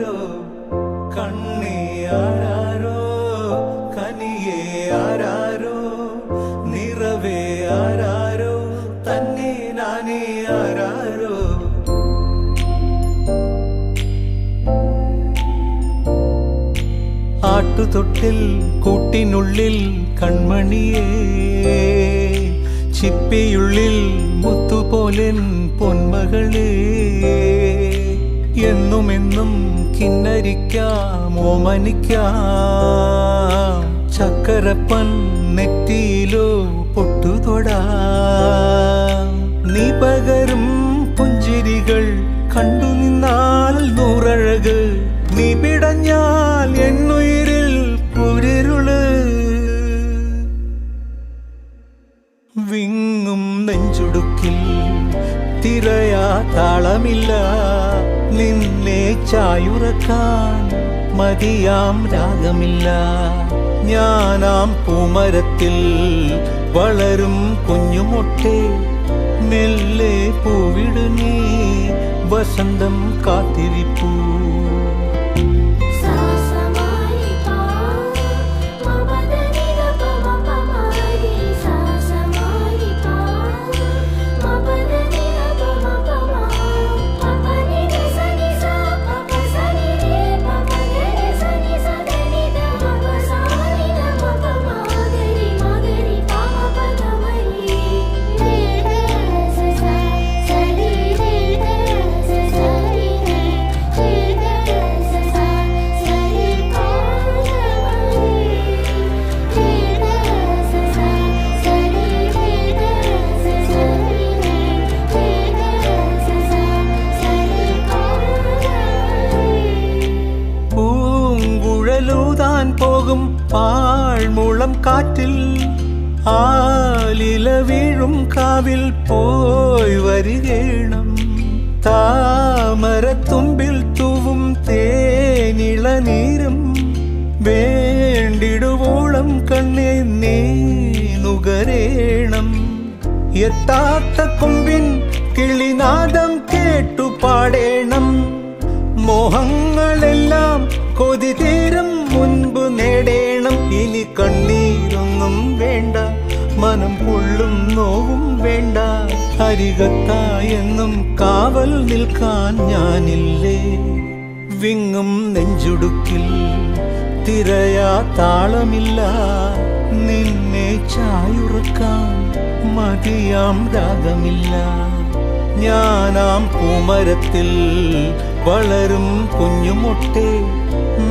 ആരാരോ? കണ്ണേ ആരാരോ? കനിയേ ആരാരോ? നിറവേ ആരാരോ? തന്നെ നാനേ ആരാരോ? ആട്ടുതൊട്ടിൽ കൂട്ടിനുള്ളിൽ കൺമണിയേ ചിപ്പിയുള്ളിൽ മുത്തുപോലൻ പൊന്മകളേ. എന്നുമെന്നും കിന്നരിക്കാം ഓമനിക്കാം ചക്കരപ്പൻ നെറ്റിയിലോ പൊട്ടുതൊടാ. നീ പകരും പുഞ്ചിരികൾ കണ്ടു നിന്നാൽ നൂറഴക്. നീ പിടഞ്ഞാൽ എന്നുയിരിൽ പുരിരുൾ. വിങ്ങും നെഞ്ചുടുക്കിൽ തിരയാ താളമില്ല. നിന്നെ ചായുറക്കാൻ മതിയാം രാഗമില്ല. ഞാനാം പൂമരത്തിൽ വളരും കുഞ്ഞുമൊട്ടെ മെല്ലെ പൂവിടു നീ വസന്തം കാത്തിരിപ്പൂ. പോകും പാഴ്മുളം കാറ്റിൽ. ആലില വീഴും കാവിൽ പോയി വരികേണം. താമരത്തുമ്പിൽ തൂവും തേനിള നീരും. വേണ്ടിടുവോളം കണ്ണെ നീ നുകരേണം. എത്താത്ത കൊമ്പിൻ കിളിനാദം ഇനി കണ്ണീരൊന്നും വേണ്ട മനം കൊള്ളും നോവും വേണ്ട. അരികത്തായെന്നും കാവൽ നിൽക്കാൻ ഞാനില്ലേ? വിങ്ങും നെഞ്ചുടുക്കിൽ തിരയാ താളമില്ല. നിന്നെ ചായുറക്കാൻ മതിയാം രാഗമില്ല. ഞാനാം പൂമരത്തിൽ വളരും കുഞ്ഞുമൊട്ടേ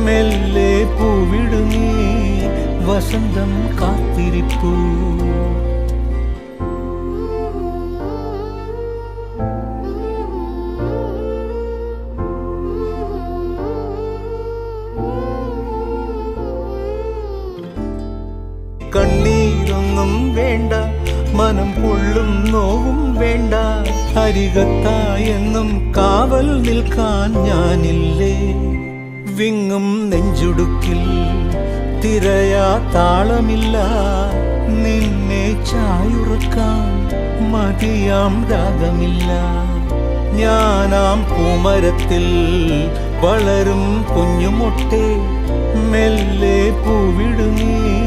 മെല്ലെ പൂവിടുങ്ങി വസന്തം കാത്തിരിപ്പൂ. കണ്ണീരൊന്നും വേണ്ട മനം പൊള്ളും നോവും വേണ്ട. അരികത്തായെന്നും കാവൽ നിൽക്കാൻ ഞാനില്ലേ? വിങ്ങും നെഞ്ചുടുക്കിൽ തിരയാ താളമില്ല. നിന്നെ ചായുറക്കാൻ മതിയാം രാഗമില്ല. ഞാനാം പൂമരത്തിൽ വളരും കുഞ്ഞുമൊട്ടേ മെല്ലെ പൂവിടുങ്ങി